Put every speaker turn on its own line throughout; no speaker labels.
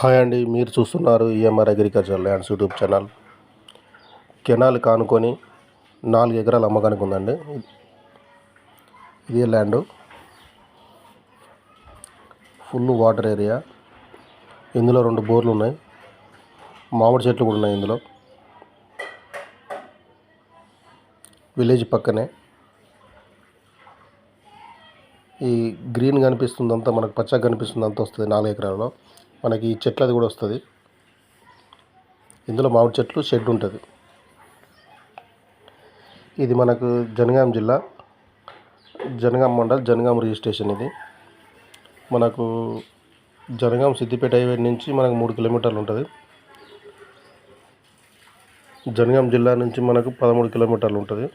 Hi అండి మీరు చూస్తున్నారు EMR agriculture lands YouTube channel canal కానుకొని నాలుగు ఎకరాలు అమ్మకానికి ఉందండి. ఇదే ల్యాండ్ ఫుల్ వాటర్ ఏరియా ఇందులో రెండు బోర్లు ఉన్నాయి. మామిడి చెట్లు కూడా ఉన్నాయి ఇందులో. విలేజ్ పక్కనే. ఈ గ్రీన్ కనిపిస్తుందంతా మనకు పచ్చగా కనిపిస్తుందంతా వస్తుంది నాలుగు ఎకరాల్లో. మనకి ఈ చెట్లది కూడా వస్తుంది. ఇందులో మామిడి చెట్లు షెడ్ ఉంటుంది. ఇది మనకు జనగాం జిల్లా. జనగాం మండల్ జనగాం రిజిస్ట్రేషన్ ఇది. మనకు జనగాం సిద్దిపేట హైవే నుంచి మనకు మూడు కిలోమీటర్లు ఉంటుంది. జనగాం జిల్లా నుంచి మనకు పదమూడు కిలోమీటర్లు ఉంటుంది.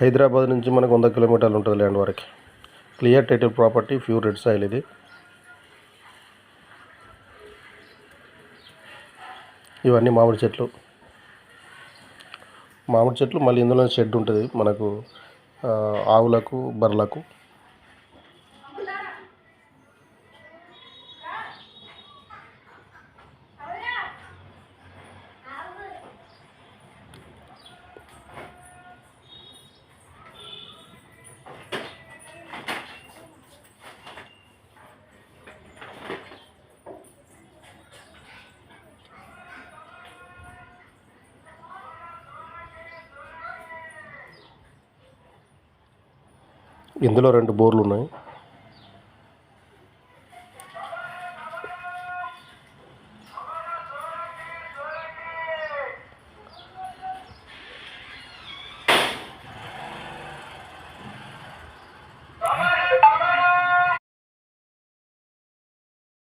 హైదరాబాద్ నుంచి మనకు వంద కిలోమీటర్లు ఉంటుంది ల్యాండ్ వరకు. Clear title property pure red soil ఇది. ఇవన్నీ మామిడి చెట్లు. మామిడి చెట్లు మళ్ళీ ఇందులో షెడ్ ఉంటుంది మనకు ఆవులకు బర్రెలకు. ఇందులో రెండు బోర్లు ఉన్నాయి.